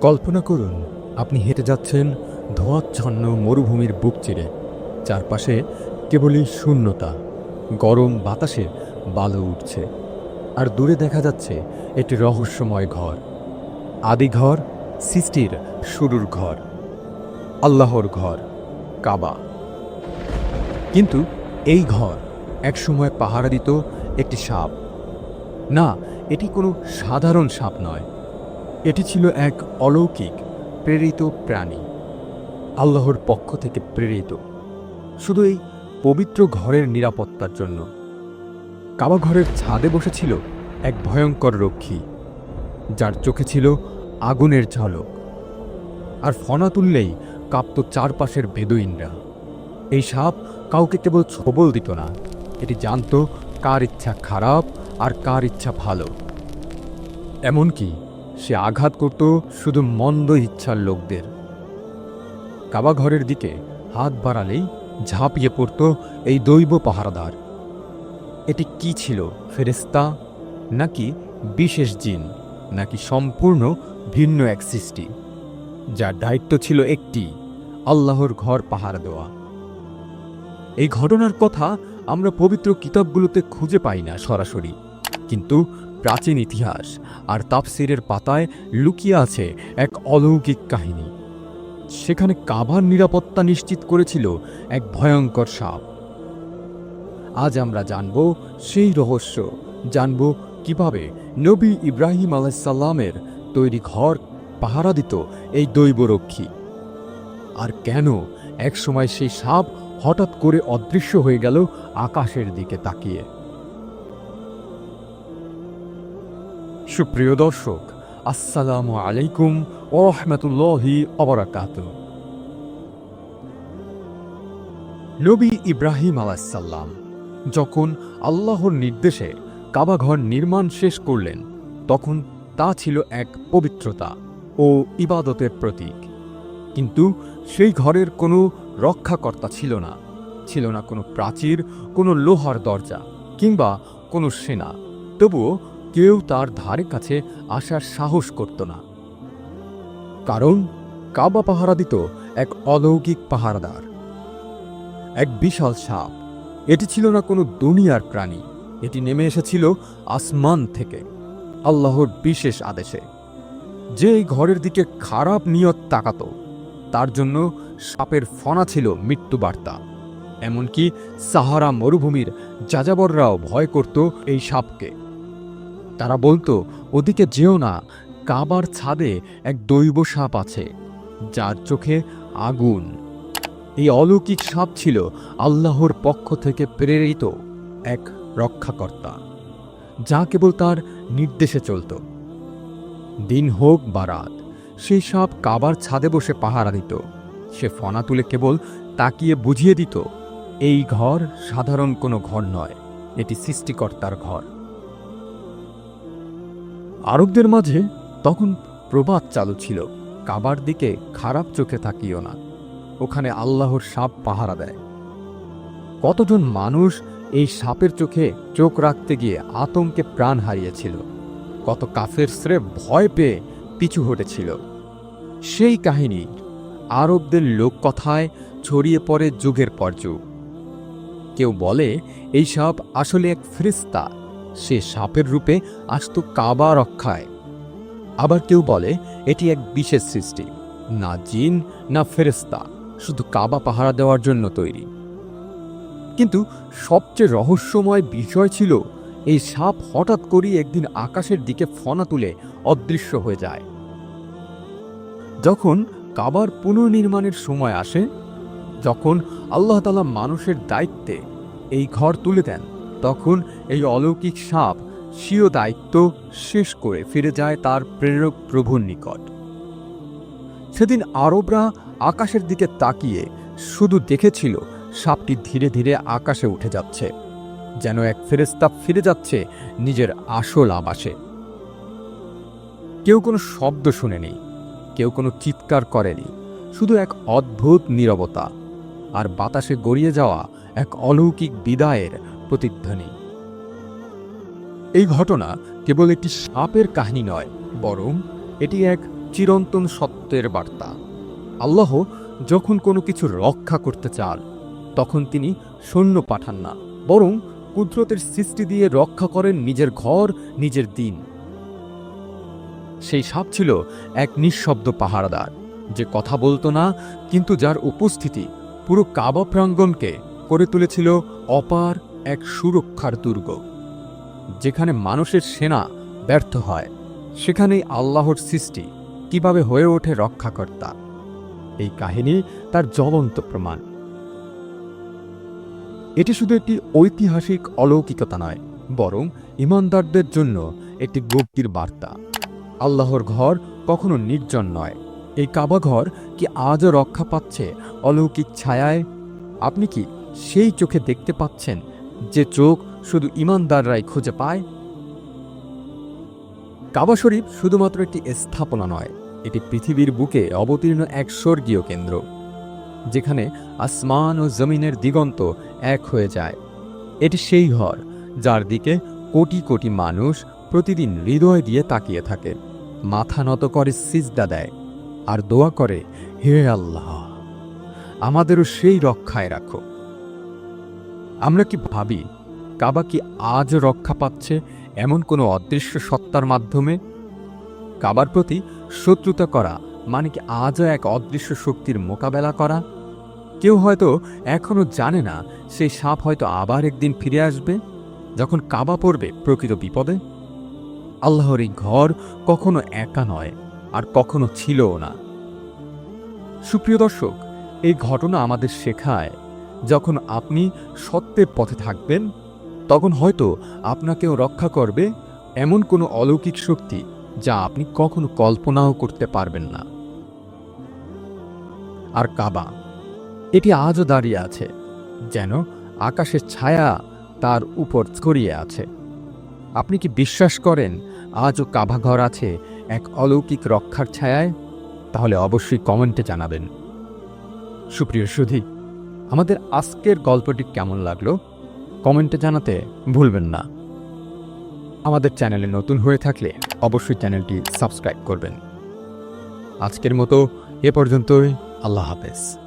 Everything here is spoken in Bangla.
কল্পনা করুন, আপনি হেঁটে যাচ্ছেন ধোঁয়াচ্ছন্ন মরুভূমির বুক চিরে। চারপাশে কেবলই শূন্যতা, গরম বাতাসে বালু উঠছে। আর দূরে দেখা যাচ্ছে একটি রহস্যময় ঘর। আদি ঘর, সৃষ্টির শুরুর ঘর, আল্লাহর ঘর, কাবা। কিন্তু এই ঘর একসময় পাহারা দিত একটি সাপ। না, এটি কোনো সাধারণ সাপ নয়। এটি ছিল এক অলৌকিক, প্রেরিত প্রাণী, আল্লাহর পক্ষ থেকে প্রেরিত, শুধু এই পবিত্র ঘরের নিরাপত্তার জন্য। কাবা ঘরের ছাদে বসেছিল এক ভয়ঙ্কর রক্ষী, যার চোখে ছিল আগুনের ঝলক, আর ফনা তুললেই কাঁপত চারপাশের বেদুইনরা। এই সাপ কাউকে কেবল ছবল দিত না, এটি জানত কার ইচ্ছা খারাপ আর কার ইচ্ছা ভালো। এমনকি সে আঘাত করত শুধু মন্দ ইচ্ছার লোকদের। কাবা ঘরের দিকে হাত বাড়ালেই ঝাঁপিয়ে পড়ত এই দৈব পাহারাদার। এটি কি ছিল ফেরেস্তা নাকি বিশেষ জিন? নাকি সম্পূর্ণ ভিন্ন এক সৃষ্টি? যার দায়িত্ব ছিল একটি, আল্লাহর ঘর পাহারা দেওয়া। এই ঘটনার কথা আমরা পবিত্র কিতাবগুলোতে খুঁজে পাই না সরাসরি। কিন্তু প্রাচীন ইতিহাস আর তাফসিরের পাতায় লুকিয়ে আছে এক অলৌকিক কাহিনী। সেখানে কাবার নিরাপত্তা নিশ্চিত করেছিল এক ভয়ঙ্কর সাপ। আজ আমরা জানব সেই রহস্য, জানব কীভাবে নবী ইব্রাহিম আলাইসাল্লামের তৈরি ঘর পাহারা দিত এই দৈবরক্ষী। আর কেন একসময় সেই সাপ হঠাৎ করে অদৃশ্য হয়ে গেল আকাশের দিকে তাকিয়ে? সুপ্রিয় দর্শক, আসসালামু আলাইকুম ও রহমতুল্লাহি অবরাকাত নবী ইব্রাহিম আলাইসাল্লাম যখন আল্লাহর নির্দেশে কাবাঘর নির্মাণ শেষ করলেন, তখন তা ছিল এক পবিত্রতা ও ইবাদতের প্রতীক। কিন্তু সেই ঘরের কোনো রক্ষাকর্তা ছিল না ছিল না কোনো প্রাচীর, কোনো লোহার দরজা কিংবা কোনো সেনা। তবুও কেউ তার ধারে কাছে আসার সাহস করত না। কারণ কাবা পাহারা দিত এক অলৌকিক পাহারাদার। এক বিশাল সাপ। এটি ছিল না কোনো দুনিয়ার প্রাণী। এটি নেমে এসেছিল আসমান থেকে, আল্লাহর বিশেষ আদেশে। যে এই ঘরের দিকে খারাপ নিয়ত তাকাত, তার জন্য সাপের ফনা ছিল মৃত্যুবার্তা। এমনকি সাহারা মরুভূমির যাযাবররাও ভয় করত এই সাপকে। তারা বলতো, ওদিকে যেও না, কাবার ছাদে এক দৈব সাপ আছে, যার চোখে আগুন। এই অলৌকিক সাপ ছিল আল্লাহর পক্ষ থেকে প্রেরিত এক রক্ষাকর্তা, যা কেবল তার নির্দেশে চলত। দিন হোক বা রাত, সেই সাপ কাবার ছাদে বসে পাহারা দিত। সে ফনা তুলে কেবল তাকিয়ে বুঝিয়ে দিত, এই ঘর সাধারণ কোনো ঘর নয়, এটি সৃষ্টিকর্তার ঘর। আরবদের মাঝে তখন প্রবাদ চালু ছিল। কাবার দিকে খারাপ চোখে তাকিও না। ওখানে আল্লাহর সাপ পাহারা দেয়। কতজন মানুষ এই সাপের চোখে চোখ রাখতে গিয়ে আতঙ্কে প্রাণ হারিয়েছিল। কত কাফের শ্রে ভয় পেয়ে পিছু হটেছিল। সেই কাহিনী আরবদের লোককথায় ছড়িয়ে পড়ে যুগের পর যুগ। কেউ বলে, এই সাপ আসলে এক ফ্রিস্তা সে সাপের রূপে আসত কাবা রক্ষায়। আবার কেউ বলে, এটি এক বিশেষ সৃষ্টি, না জিন, না ফেরেস্তা শুধু কাবা পাহারা দেওয়ার জন্য তৈরি। কিন্তু সবচেয়ে রহস্যময় বিষয় ছিল, এই সাপ হঠাৎ করেই একদিন আকাশের দিকে ফনা তুলে অদৃশ্য হয়ে যায়। যখন কাবার পুনর্নির্মাণের সময় আসে, যখন আল্লাহ তালা মানুষের দায়িত্বে এই ঘর তুলে দেন তখন এই অলৌকিক সাপ স্বীয় দায়িত্ব শেষ করে ফিরে যায় তার প্রেরক প্রভুর নিকট। সেদিন আরবরা আকাশের দিকে তাকিয়ে শুধু দেখেছিল সাপটি ধীরে ধীরে আকাশে উঠে যাচ্ছে, যেন এক ফেরেস্তা ফিরে যাচ্ছে নিজের আসল আবাসে। কেউ কোনো শব্দ শুনেনি, কেউ কোনো চিৎকার করেনি, শুধু এক অদ্ভুত নীরবতা, আর বাতাসে গড়িয়ে যাওয়া এক অলৌকিক বিদায়ের প্রতিধ্বনি। এই ঘটনা কেবল একটি সাপের কাহিনী নয়, বরং এটি এক চিরন্তন সত্যের বার্তা। আল্লাহ যখন কোনো কিছু রক্ষা করতে চান, তখন তিনি সৈন্য পাঠান না, বরং কুদরতের সৃষ্টি দিয়ে রক্ষা করেন নিজের ঘর, নিজের দিন। সেই সাপ ছিল এক নিঃশব্দ পাহারাদার, যে কথা বলতো না, কিন্তু যার উপস্থিতি পুরো কাবা প্রাঙ্গণকে করে তুলেছিল অপার এক সুরক্ষার দুর্গ, যেখানে মানুষের সেনা ব্যর্থ হয়। সেখানেই আল্লাহর সৃষ্টি কীভাবে হয়ে ওঠে রক্ষাকর্তা। এই কাহিনী তার জ্বলন্ত প্রমাণ। এটি শুধু একটি ঐতিহাসিক অলৌকিকতা নয়, বরং ইমানদারদের জন্য একটি গক্তির বার্তা। আল্লাহর ঘর কখনো নির্জন নয়। এই কাবা ঘর কি আজও রক্ষা পাচ্ছে অলৌকিক ছায়ায়? আপনি কি সেই চোখে দেখতে পাচ্ছেন যে চোখ শুধু ইমানদাররাই খুঁজে পায়, কাবা শরীফ শুধুমাত্র একটি স্থাপনা নয়, এটি পৃথিবীর বুকে অবতীর্ণ এক স্বর্গীয় কেন্দ্র, যেখানে আসমান ও জমিনের দিগন্ত এক হয়ে যায়। এটি সেই ঘর যার দিকে কোটি কোটি মানুষ প্রতিদিন হৃদয় দিয়ে তাকিয়ে থাকে, মাথা নত করে সিজদা দেয় আর দোয়া করে, হে আল্লাহ, আমাদেরও সেই রক্ষায় রাখো। আমরা কি ভাবি, কাবা কি আজ রক্ষা পাচ্ছে এমন কোনো অদৃশ্য সত্তার মাধ্যমে? কাবার প্রতি শত্রুতা করা মানে কি আজও এক অদৃশ্য শক্তির মোকাবেলা করা? কেউ হয়তো এখনও জানে না সেই সাপ হয়তো আবার একদিন ফিরে আসবে, যখন কাবা পড়বে প্রকৃত বিপদে। আল্লাহর এই ঘর কখনো একা নয় আর কখনো ছিলও না। সুপ্রিয় দর্শক, এই ঘটনা আমাদের শেখায় যখন আপনি সত্যের পথে থাকবেন, তখন হয়তো আপনাকেও রক্ষা করবে এমন কোনো অলৌকিক শক্তি যা আপনি কখনো কল্পনাও করতে পারবেন না। আর কাবা, এটি আজও দাঁড়িয়ে আছে, যেন আকাশের ছায়া তার উপর ছড়িয়ে আছে। আপনি কি বিশ্বাস করেন আজও কাবাঘর আছে এক অলৌকিক রক্ষার ছায়ায়? তাহলে অবশ্যই কমেন্টে জানাবেন। সুপ্রিয় সুধী আমাদের আজকের গল্পটি কেমন লাগল কমেন্টে জানাতে ভুলবেন না। আমাদের চ্যানেলে নতুন হয়ে থাকলে অবশ্যই চ্যানেলটি সাবস্ক্রাইব করবেন। আজকের মতো এ পর্যন্তই। আল্লাহ হাফেজ।